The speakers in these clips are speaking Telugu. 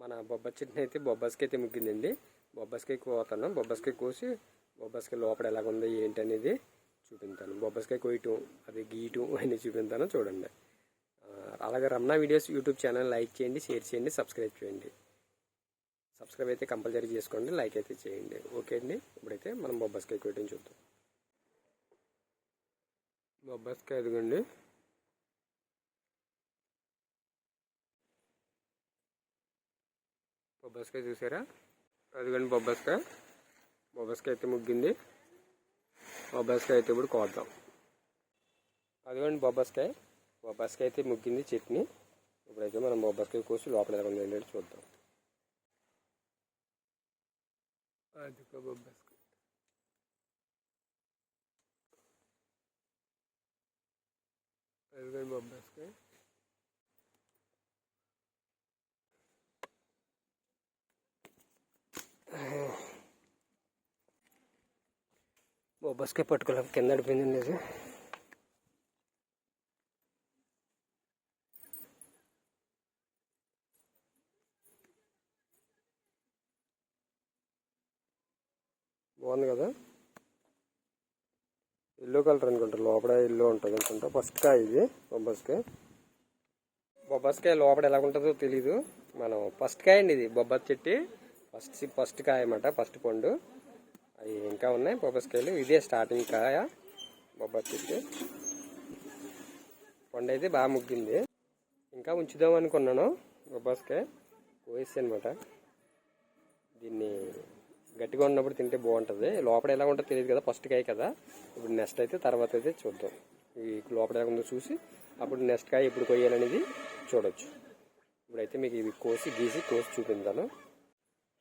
మన బొబ్బస్ చెట్టుని అయితే బొబ్బస్కి అయితే ముగ్గిందండి బొబ్బస్కి కోతాను బొబ్బస్కి కోసి బొబ్బస్కి లోపల ఎలాగుంది ఏంటి అనేది చూపించాను బొబ్బస్కాయ కోయటం అది గీయటం అన్ని చూపించాను చూడండి. అలాగే Ramana videos YouTube channel like చేయండి షేర్ చేయండి సబ్స్క్రైబ్ చేయండి. సబ్స్క్రైబ్ అయితే కంపల్సరీ చేసుకోండి లైక్ అయితే చేయండి. ఓకే అండి ఇప్పుడైతే మనం బొబ్బస్కాయ కోయటం చూద్దాం. బొబ్బస్కాయ ఎదుగండి బొబ్బస్కాయ చూసారా? అదిగండి బొబ్బస్కాయ. బొబ్బస్కాయ అయితే ముగ్గింది. బొబ్బస్కాయ అయితే ఇప్పుడు కోద్దాం. అదిగోండి బొబ్బస్కాయ. బొబ్బస్కాయ అయితే ముగ్గింది చట్నీ. ఇప్పుడైతే మనం బొబ్బస్కాయ కోసి లోపల ఎలా ఉంది ఏంటంటే చూద్దాం. అదిగో బొబ్బస్కాయ. అదిగోండి బొబ్బస్కాయ. ఓ బస్కే పట్టుకోలేం కింద అడిపోయిందండి లేదు బాగుంది కదా? ఎల్లో కలర్ అనుకుంటా లోపల ఎల్లో ఉంటుంది అనుకుంటా. ఫస్ట్ కాయ ఇది బొబ్బస్కాయ బొబ్బస్కాయ లోపల ఎలా ఉంటుందో తెలీదు. మనం ఫస్ట్ కాయ అండి ఇది బొబ్బస్ చెట్టు. ఫస్ట్ ఫస్ట్ కాయ అన్నమాట ఫస్ట్ పండు. అవి ఇంకా ఉన్నాయి బొబ్బస్కాయలు ఇదే స్టార్టింగ్ కాయ బొబ్బస్ చెట్టు. కొండ అయితే బాగా ముగ్గింది. ఇంకా ఉంచుదాం అనుకున్నాను బొబ్బస్కాయ కోసి అనమాట దీన్ని గట్టిగా ఉన్నప్పుడు తింటే బాగుంటుంది. లోపల ఎలా ఉంటుందో తెలియదు కదా ఫస్ట్ కాయ కదా. ఇప్పుడు నెక్స్ట్ అయితే తర్వాత అయితే చూద్దాం. ఈ లోపల ఎలా ఉందో చూసి అప్పుడు నెక్స్ట్ కాయ ఎప్పుడు కొయ్యాలనేది చూడొచ్చు. ఇప్పుడైతే మీకు ఇవి కోసి గీసి కోసి చూపించాను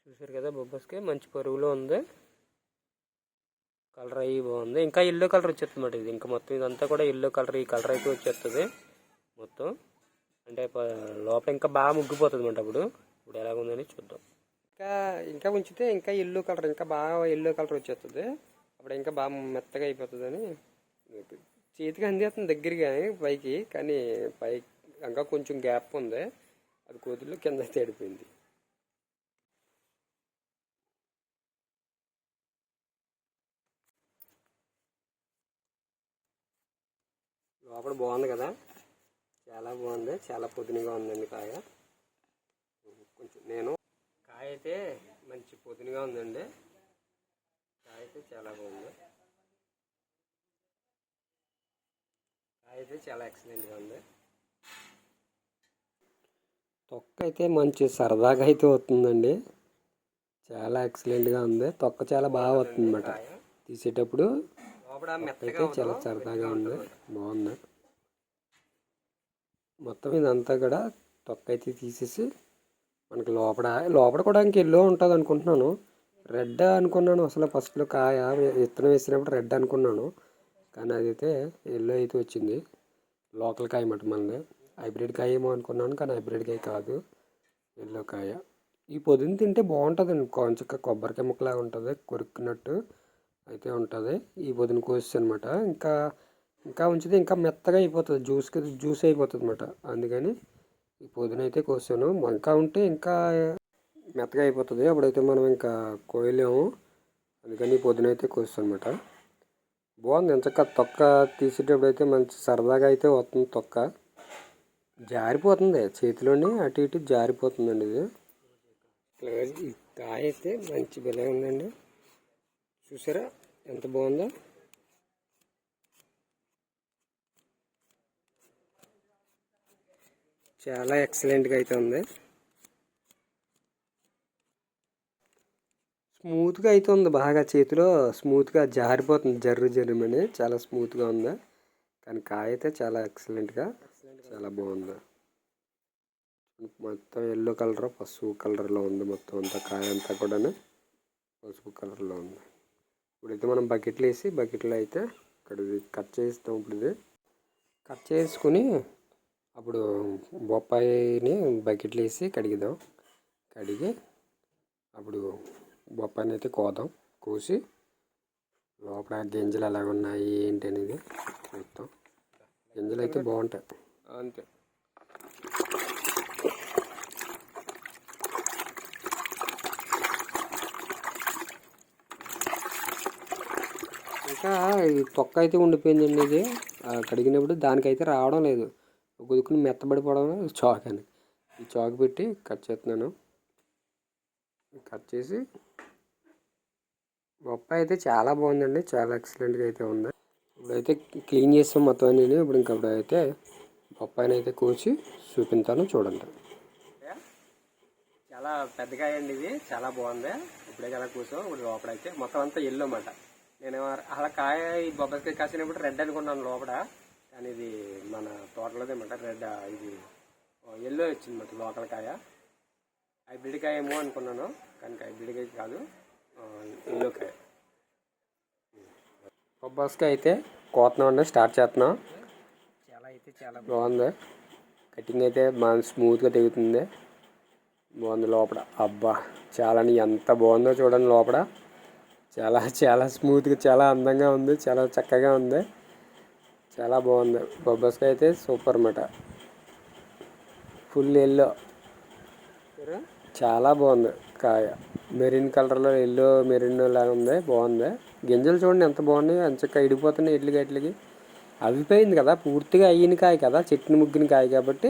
చూసారు కదా బొబ్బస్కాయ మంచి పరుగులో ఉంది. కలర్ అయ్యి బాగుంది. ఇంకా ఎల్లో కలర్ వచ్చేస్తుంది ఇది. ఇంకా మొత్తం ఇదంతా కూడా ఎల్లో కలర్ ఈ కలర్ అయితే వచ్చేస్తుంది. మొత్తం అంటే లోపల ఇంకా బాగా ముగ్గిపోతుంది అన్నమాట అప్పుడు. ఇప్పుడు ఎలాగుందని చూద్దాం. ఇంకా ఇంకా ఉంచితే ఇంకా ఎల్లో కలర్ ఇంకా బాగా ఎల్లో కలర్ వచ్చేస్తుంది. అప్పుడు ఇంకా బాగా మెత్తగా అయిపోతుందని చేతికి అందేస్తుంది దగ్గరికి కానీ పైకి. కానీ పైకి ఇంకా కొంచెం గ్యాప్ ఉంది. అది కోతుల్లో కింద తేడిపోయింది లోపల బాగుంది కదా? చాలా బాగుంది. చాలా పొద్దునగా ఉందండి కాయ. కొంచెం నేను కాయ అయితే మంచి పొద్దునగా ఉందండి. కాయ అయితే చాలా బాగుంది. కాయ అయితే చాలా ఎక్సలెంట్గా ఉంది. తొక్క అయితే మంచి సరదాగా అయితే వస్తుందండి. చాలా ఎక్సలెంట్గా ఉంది. తొక్క చాలా బాగా వస్తుంది అనమాట తీసేటప్పుడు అయితే చాలా సరదాగా ఉంది. బాగుంది. మొత్తం ఇదంతా కూడా తొక్క అయితే తీసేసి మనకి లోపల లోపల కూడా ఇంక ఎల్లో ఉంటుంది అనుకుంటున్నాను. రెడ్ అనుకున్నాను. అసలు ఫస్ట్లో కాయ విత్తనం వేసినప్పుడు రెడ్ అనుకున్నాను. కానీ అదైతే ఎల్లో అయితే వచ్చింది. లోకల్ కాయ అన్నమాట మనది. హైబ్రిడ్ కాయ ఏమో అనుకున్నాను కానీ హైబ్రిడ్ కాయ కాదు. ఎల్లో కాయ. ఈ పొద్దున్న తింటే బాగుంటుందండి. కొంచెం కొబ్బరికాయ ముక్కలాగా ఉంటుంది కొరుక్కున్నట్టు. అయితే ఉంటుంది. ఈ పొద్దున కోసి అనమాట ఇంకా ఇంకా ఉంచితే ఇంకా మెత్తగా అయిపోతుంది. జ్యూస్కి జ్యూస్ అయిపోతుంది అనమాట అందుకని ఈ పొద్దున అయితే కోసాను. ఇంకా ఉంటే ఇంకా మెత్తగా అయిపోతుంది. అప్పుడైతే మనం ఇంకా కోయలేము. అందుకని ఈ పొద్దున అయితే కోస్తాను అనమాట బాగుంది ఎంచక్క తొక్క తీసేటప్పుడు అయితే మంచి సరదాగా అయితే వస్తుంది తొక్క. జారిపోతుంది. చేతిలోని అటు ఇటు జారిపోతుందండి ఇది. కాయ అయితే మంచి బిల్ల ఉందండి. చూసారా? ఎంత బాగుందో? చాలా ఎక్సలెంట్గా అయితే ఉంది. స్మూత్గా అయితే ఉంది బాగా చేతిలో. స్మూత్గా జారిపోతుంది జర్రు జర్రమని చాలా స్మూత్గా ఉంది. కానీ కాయ అయితే చాలా ఎక్సలెంట్గా చాలా బాగుంది. మొత్తం ఎల్లో కలర్ పసుపు కలర్లో ఉంది మొత్తం అంతా కాయ అంతా కూడా పసుపు కలర్లో ఉంది. ఇప్పుడైతే మనం బకెట్లు వేసి బకెట్లో అయితే ఇక్కడ కట్ చేస్తాం ఇప్పుడు ఇది. కట్ చేసుకుని అప్పుడు బొప్పాయిని బకెట్లు వేసి కడిగిదాం కడిగి అప్పుడు బొప్పాయిని అయితే కోదాం కోసి లోపల గింజలు ఎలాగ ఉన్నాయి ఏంటి అనేది చూస్తాం గింజలు అయితే బాగుంటాయి. అంతే. ఇంకా ఈ తొక్క అయితే ఉండిపోయిందండి ఇది. కడిగినప్పుడు దానికైతే రావడం లేదు. గుదుకుని మెత్తబడిపోవడం చాక్ అని ఈ చాక్ పెట్టి కట్ చేస్తున్నాను. కట్ చేసి బొప్పాయి అయితే చాలా బాగుందండి. చాలా ఎక్సలెంట్గా అయితే ఉంది. ఇప్పుడైతే క్లీన్ చేస్తాం మొత్తం నేను ఇప్పుడు ఇంకా అయితే బొప్పాయిని అయితే కోసి చూపించాను చూడండి. చాలా పెద్దగా అండి ఇది. చాలా బాగుంది. ఇప్పుడే కదా కూర్చో. ఇప్పుడు లోపడైతే మొత్తం అంతా ఎల్లో అన్నమాట. నేను అలా కాయ ఈ బొబ్బరికాయ కాసినప్పుడు రెడ్ అనుకున్నాను లోపల. కానీ ఇది మన తోటలోదే అన్నమాట రెడ్ ఇది ఎల్లో వచ్చింది లోకల్ కాయ. హైబ్రిడ్ కాయ ఏమో అనుకున్నాను. కానీ హైబ్రిడ్ కాయ కాదు. ఎల్లో కాయ. బొబ్బాస్కాయ అయితే కోతున్నాం అండి. స్టార్ట్ చేస్తున్నాం. చాలా అయితే చాలా బాగుంది. కటింగ్ అయితే బాగా స్మూత్గా తెగుతుంది. బాగుంది లోపల. అబ్బా చాలా ఎంత బాగుందో చూడండి లోపల. చాలా చాలా స్మూత్గా చాలా అందంగా ఉంది చాలా చక్కగా ఉంది. చాలా బాగుంది. బొబ్బస్కాయ అయితే సూపర్ అన్నమాట. Full yellow. చాలా బాగుంది కాయ. మెరిన్ కలర్లో ఎల్లో మెరిన్ లాగా ఉంది బాగుంది. గింజలు చూడండి ఎంత బాగున్నాయి అంచక్క ఇడిపోతున్నాయి ఇడ్లకి గట్లకి అవిపోయింది కదా పూర్తిగా అయ్యిన కాయ కదా చెట్టుని ముగ్గిన కాయ కాబట్టి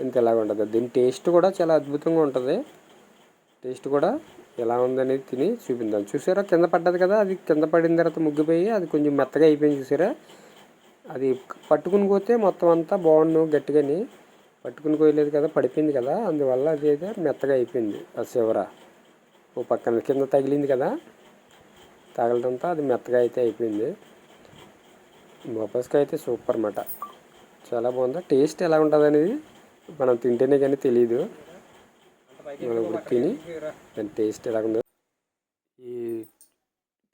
ఇంత ఇలాగ ఉంటుంది. దీని టేస్ట్ కూడా చాలా అద్భుతంగా ఉంటుంది. టేస్ట్ కూడా ఎలా ఉందనేది తిని చూపిందాం చూసారా? కింద పడ్డది కదా అది కింద పడిన తర్వాత ముగ్గిపోయి అది కొంచెం మెత్తగా అయిపోయింది చూసారా? అది పట్టుకుని పోతే మొత్తం అంతా బాగుండు గట్టిగాని పట్టుకుని పోయలేదు కదా పడిపోయింది కదా అందువల్ల అది అయితే మెత్తగా అయిపోయింది ఆ చివర. ఓ పక్కన కింద తగిలింది కదా తగలడంతో అది మెత్తగా అయితే అయిపోయింది. బొబ్బస్కాయ అయితే సూపర్ అన్నమాట. చాలా బాగుంది. టేస్ట్ ఎలా ఉంటుంది అనేది మనం తింటేనే కానీ తెలియదు మనం ఇప్పుడు తిని దాని టేస్ట్ ఎలా ఉందో ఈ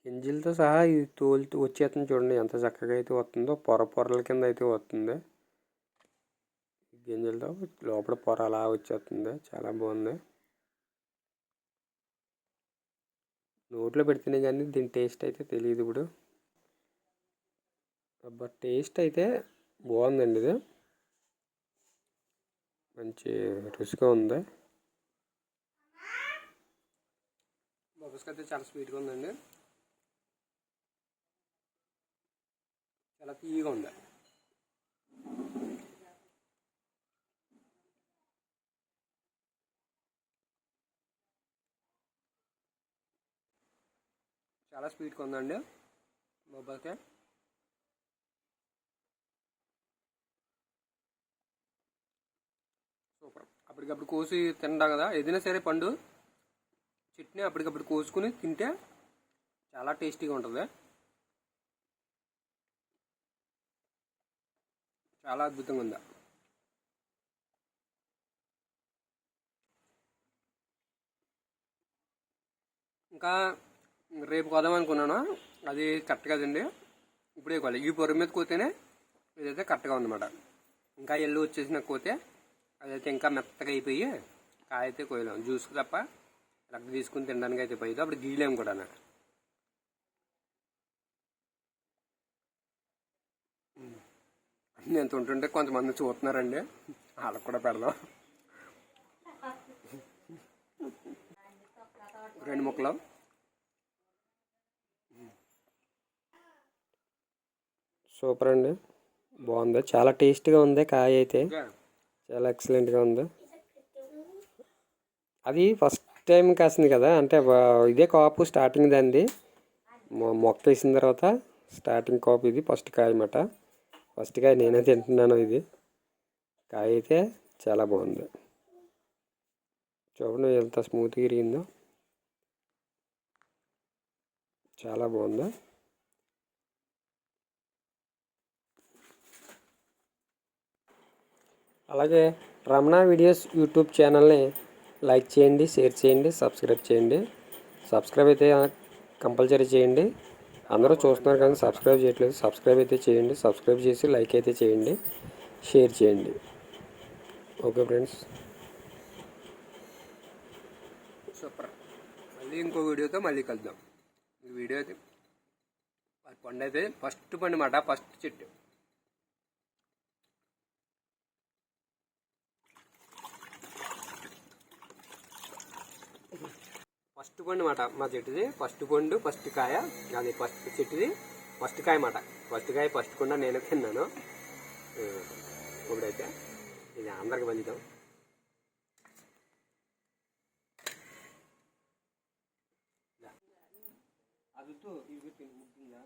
గింజలతో సహా ఇది తోలుతూ వచ్చేస్తుంది చూడండి ఎంత చక్కగా అయితే వస్తుందో. పొర పొరల కింద అయితే వస్తుంది. గింజలతో లోపల పొర అలా వచ్చేస్తుంది. చాలా బాగుంది. నోట్లో పెడితేనే కానీ దీని టేస్ట్ అయితే తెలియదు ఇప్పుడు. అబ్బా టేస్ట్ అయితే బాగుందండి ఇది. మంచి రుచిగా ఉంది. బొబ్బస్కి అయితే చాలా స్వీట్గా ఉందండి. చాలా తీయగా ఉంది. చాలా స్వీట్గా ఉందండి బొబ్బస్కాయ సూపర్. అప్పటికప్పుడు కోసి తినడం కదా ఏదైనా సరే పండు. చట్నీ అప్పటికప్పుడు కోసుకుని తింటే చాలా టేస్టీగా ఉంటుంది చాలా అద్భుతంగా ఉందా? ఇంకా రేపు కొదాం అనుకున్నాను? అది కరెక్ట్ కదండి. ఇప్పుడే కోవాలి ఈ పొర మీద కోతేనే ఇదైతే కరెక్ట్గా ఉందన్నమాట. ఇంకా ఎల్లు వచ్చేసిన కోతే అదైతే ఇంకా మెత్తగా అయిపోయి కాయ అయితే కోయలేం. జ్యూస్ తప్ప రక్త తీసుకుని తినడానికి అయితే పోయేది. అప్పుడు గీయలేము కూడా నాకు నేను తింటుంటే కొంతమంది చూస్తున్నారండి. వాళ్ళకి కూడా పెడదాం. రెండు ముక్కలు. సూపర్ అండి. బాగుంది. చాలా టేస్ట్గా ఉంది కాయ అయితే. చాలా ఎక్సలెంట్గా ఉంది. అది ఫస్ట్ టైం కాసింది కదా అంటే ఇదే కాపు స్టార్టింగ్ దండి. మొ- మొక్క వేసిన తర్వాత స్టార్టింగ్ కాపు ఇది ఫస్ట్ కాయ అన్నమాట. ఫస్ట్ కాయ నేనే తింటున్నాను ఇది. కాయ అయితే చాలా బాగుంది. చూడండి ఎంత స్మూత్గా ఇరిగిందో. చాలా బాగుంది. అలాగే రమణ వీడియోస్ యూట్యూబ్ ఛానల్ని లైక్ చేయండి షేర్ చేయండి సబ్స్క్రైబ్ చేయండి. సబ్స్క్రైబ్ అయితే కంపల్సరీ చేయండి. అందరూ చూస్తున్నారు కానీ సబ్స్క్రైబ్ చేయట్లేదు. సబ్స్క్రైబ్ అయితే చేయండి. సబ్స్క్రైబ్ చేసి లైక్ అయితే చేయండి. షేర్ చేయండి. Okay friends. సూపర్. మళ్ళీ ఇంకో వీడియోతో మళ్ళీ కలుద్దాం. ఈ వీడియో అయితే పండు అయితే ఫస్ట్ పండు మాట ఫస్ట్ చెట్టు. ఫస్ట్ పండు మాట మా చెట్టుది. ఫస్ట్ పండు ఫస్ట్ కాయ అది ఫస్ట్ చెట్టుది. ఫస్ట్ కాయ మాట. ఫస్ట్ కాయ ఫస్ట్ కొండ నేను తిన్నాను. ఇప్పుడైతే ఇది అందరికి పంచుతాం అది ఇది ముగ్గుందా